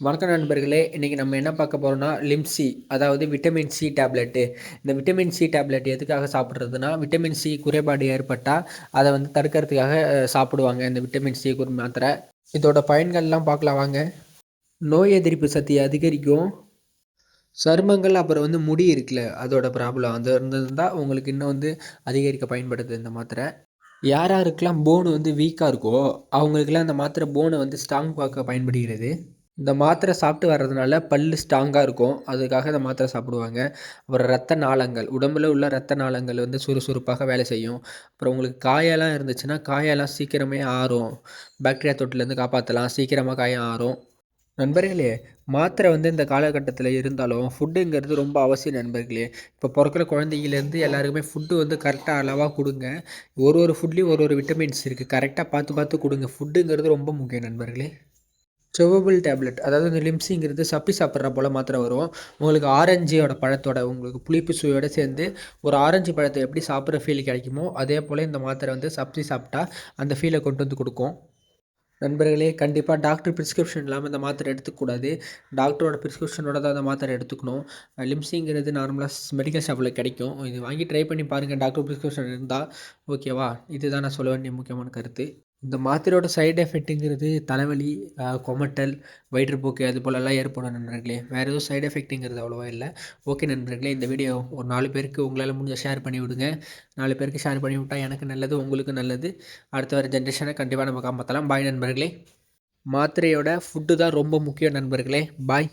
வணக்கம் நண்பர்களே இன்றைக்கி நம்ம என்ன பார்க்க போகிறோம்னா லிம்சி அதாவது விட்டமின் சி டேப்லெட்டு இந்த விட்டமின் சி டேப்லெட் எதுக்காக சாப்பிட்றதுனா விட்டமின் சி குறைபாடு ஏற்பட்டால் அதை வந்து தடுக்கிறதுக்காக சாப்பிடுவாங்க. இந்த விட்டமின் சி குரு மாத்திரை. இதோட பயன்கள்லாம் பார்க்கலாம் வாங்க. நோய் எதிர்ப்பு சக்தியை அதிகரிக்கும். சருமங்கள் அப்புறம் வந்து முடி இருக்குல்ல அதோட ப்ராப்ளம் அது இருந்ததுதான் உங்களுக்கு இன்னும் வந்து அதிகரிக்க பயன்படுது இந்த மாத்திரை. யார் யாருக்கெல்லாம் போனு வந்து வீக்காக இருக்கோ அவங்களுக்கெல்லாம் அந்த மாத்திரை போனை வந்து ஸ்ட்ராங் பார்க்க பயன்படுகிறது. இந்த மாத்திரை சாப்பிட்டு வர்றதுனால பல் ஸ்ட்ராங்காக இருக்கும். அதுக்காக இந்த மாத்திரை சாப்பிடுவாங்க. அப்புறம் ரத்த நாளங்கள் உடம்புல உள்ள ரத்த நாளங்கள் வந்து சுறுசுறுப்பாக வேலை செய்யும். அப்புறம் உங்களுக்கு காயெல்லாம் இருந்துச்சுன்னா காயெல்லாம் சீக்கிரமே ஆறும். பாக்டீரியா தொட்டிலேருந்து காப்பாற்றலாம் சீக்கிரமாக காயம் ஆறும். நண்பர்களே மாத்திரை வந்து இந்த காலகட்டத்தில் இருந்தாலும் ஃபுட்டுங்கிறது ரொம்ப அவசியம் நண்பர்களே. இப்போ பிறக்கிற குழந்தைங்கலேருந்து எல்லாருக்குமே ஃபுட்டு வந்து கரெக்டாக அளவாக கொடுங்க. ஒரு ஒரு ஃபுட்லேயும் ஒரு ஒரு விட்டமின்ஸ் இருக்குது கரெக்டாக பார்த்து பார்த்து கொடுங்க. ஃபுட்டுங்கிறது ரொம்ப முக்கியம் நண்பர்களே. செவபிள் டேப்லெட் அதாவது இந்த லிம்ஸிங்கிறது சப்பி சாப்பிட்ற போல் மாத்திரை வரும். உங்களுக்கு ஆரஞ்சியோட பழத்தோட உங்களுக்கு புளிப்பு சுவையோடு சேர்ந்து ஒரு ஆரஞ்சு பழத்தை எப்படி சாப்பிட்ற ஃபீல் கிடைக்குமோ அதே போல் இந்த மாத்திரை வந்து சப்சி சாப்பிட்டா அந்த ஃபீலை கொண்டு வந்து கொடுக்கும். நண்பர்களே கண்டிப்பாக டாக்டர் ப்ரிஸ்கிரிப்ஷன் இல்லாமல் இந்த மாத்திரை எடுத்துக்கூடாது டாக்டரோட ப்ரிஸ்கிரிப்ஷனோட தான் அந்த மாத்திரை எடுத்துக்கணும். லிம்ஸிங்கிறது நார்மலாக மெடிக்கல் ஷாப்பில் கிடைக்கும். இது வாங்கி ட்ரை பண்ணி பாருங்கள் டாக்டர் ப்ரிஸ்கிரிப்ஷன் இருந்தால் ஓகேவா இதுதான் நான் சொல்ல வேண்டிய முக்கியமான கருத்து. இந்த மாத்திரையோட சைடு எஃபெக்ட்டுங்கிறது தலைவலி கொமட்டல் வயிற்றுப்போக்கு அது போலெல்லாம் ஏற்படும் நண்பர்களே. வேறு எதுவும் சைடு எஃபெக்ட்டுங்கிறது அவ்வளோவா இல்லை. ஓகே நண்பர்களே இந்த வீடியோ ஒரு நாலு பேருக்கு உங்களால் முடிஞ்ச ஷேர் பண்ணி விடுங்க. நாலு பேருக்கு ஷேர் பண்ணி விட்டால் எனக்கு நல்லது உங்களுக்கு நல்லது. அடுத்த வர ஜென்ரேஷனை கண்டிப்பாக நம்ம காப்பாற்றலாம் பாய் நண்பர்களே. மாத்திரையோட ஃபுட்டு தான் ரொம்ப முக்கியம் நண்பர்களே. பாய்